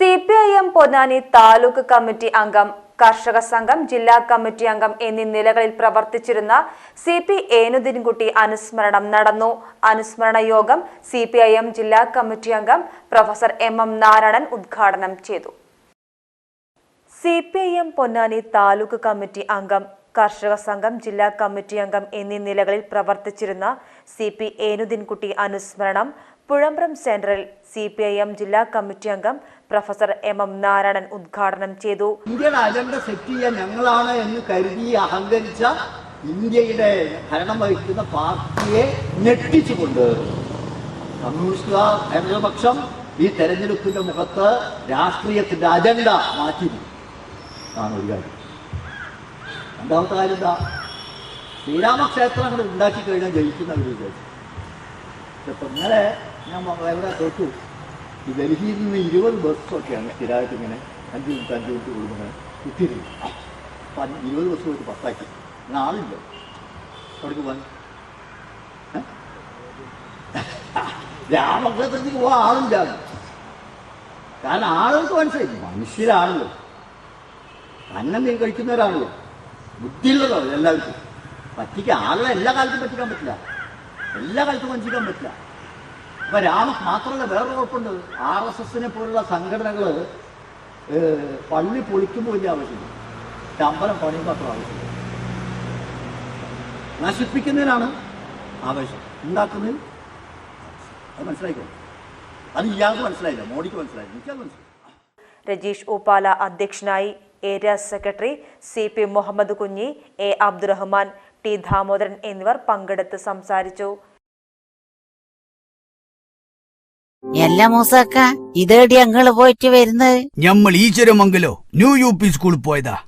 C P I M Ponnani taluk committee അംഗം കർഷക സംഘം ജില്ലാ കമ്മിറ്റി അംഗം എന്നീ നിലകളിൽ പ്രവർത്തിച്ചിരുന്ന സി പി ഏനുദ്ദീൻകുട്ടി അനുസ്മരണം നടന്നു. അനുസ്മരണ യോഗം സി പി ഐ എം ജില്ലാ കമ്മിറ്റി അംഗം പ്രൊഫസർ എം എം നാരായണൻ ഉദ്ഘാടനം ചെയ്തു. C P I M Ponnani taluk committee അംഗം കർഷക സംഘം ജില്ലാ കമ്മിറ്റി അംഗം എന്നീ നിലകളിൽ പ്രവർത്തിച്ചിരുന്ന സി പി ഏനുദ്ദീൻകുട്ടി അനുസ്മരണം പുഴമ്പ്രം സെന്ററിൽ സി പി ഐ എം ജില്ലാ കമ്മിറ്റി അംഗം പ്രൊഫസർ എം എം നാരായണൻ ഉദ്ഘാടനം ചെയ്തു. ഇന്ത്യയുടെ അജണ്ട സെറ്റ് ചെയ്യാൻ ഞങ്ങളാണ് എന്ന് കരുതി അഹങ്കരിച്ച ഇന്ത്യയുടെ ഭരണം വഹിക്കുന്ന പാർട്ടിയെ ഞെട്ടിച്ചുകൊണ്ട് കമ്മ്യൂണിസ്റ്റുകാർ ഇടതുപക്ഷം ഈ തെരഞ്ഞെടുപ്പിന്റെ മുഖത്ത് രാഷ്ട്രീയത്തിന്റെ അജണ്ട മാറ്റി ആണ് ഒരു കാര്യം. രണ്ടാമത്തെ കാര്യം എന്താ? ശ്രീരാമക്ഷേത്രങ്ങൾ ഉണ്ടാക്കി കഴിഞ്ഞാൽ ജയിക്കുന്ന ഒരു വിചാരിച്ചു ഇപ്പൊ ഇന്നലെ ഞാൻ എവിടെ കേട്ടു. ഈ ഡൽഹിയിൽ നിന്ന് ഇരുപത് ബസ്സൊക്കെയാണ് സ്ഥിരമായിട്ട് ഇങ്ങനെ അഞ്ച് മിനിറ്റ് അഞ്ച് മിനിറ്റ് കൊടുക്കുന്നത് ഇത്തിരി അപ്പം ഇരുപത് ബസ് പോയിട്ട് പത്താക്കി. എന്നാൽ ആളില്ല. അവിടേക്ക് പോകാൻ? രാമക്ഷേത്രത്തിൽ പോകാൻ ആളില്ല. കാരണം ആളുകൾക്ക് മനസ്സിലായി. മനുഷ്യരാണല്ലോ. അന്നം നീ കഴിക്കുന്നവരാണല്ലോ. ബുദ്ധിയുള്ളതോ എല്ലാവർക്കും. പറ്റിക്കാൻ ആളുകളെ എല്ലാ കാലത്തും പറ്റിക്കാൻ പറ്റില്ല. എല്ലാ കാലത്തും വഞ്ചിക്കാൻ പറ്റില്ല. അപ്പൊ രാമ മാത്രമല്ല വേറൊരു കുഴപ്പമുണ്ട് ആർ എസ് എസിനെ പോലുള്ള സംഘടനകൾ പള്ളി പൊളിക്കുമ്പോൾ വലിയ ആവശ്യമില്ല. അമ്പലം പണിയുമ്പോൾ അത്ര ആവശ്യമില്ല. നശിപ്പിക്കുന്നതിനാണ് ആവേശം. ഉണ്ടാക്കുന്നതിൽ അത് മനസ്സിലായിക്കോ? അത് ഇയാൾക്ക് മനസ്സിലായില്ല. മോഡിക്ക് മനസ്സിലായില്ല. എനിക്കത് മനസ്സിലായി രജീഷ് ഓപ്പാല അധ്യക്ഷനായി area secretary C P Muhammad Kunhi A Abdurahman T Damodaran എന്നിവർ പങ്കെടുത്ത് സംസാരിച്ചു. എല്ലാ മൂസക്ക ഇതേടി അങ്ങൾ പോയിട്ട് വരുന്നത്? ഞമ്മൾ ഈശ്വരമംഗലോ ന്യൂ യു പി സ്കൂളിൽ പോയതാ.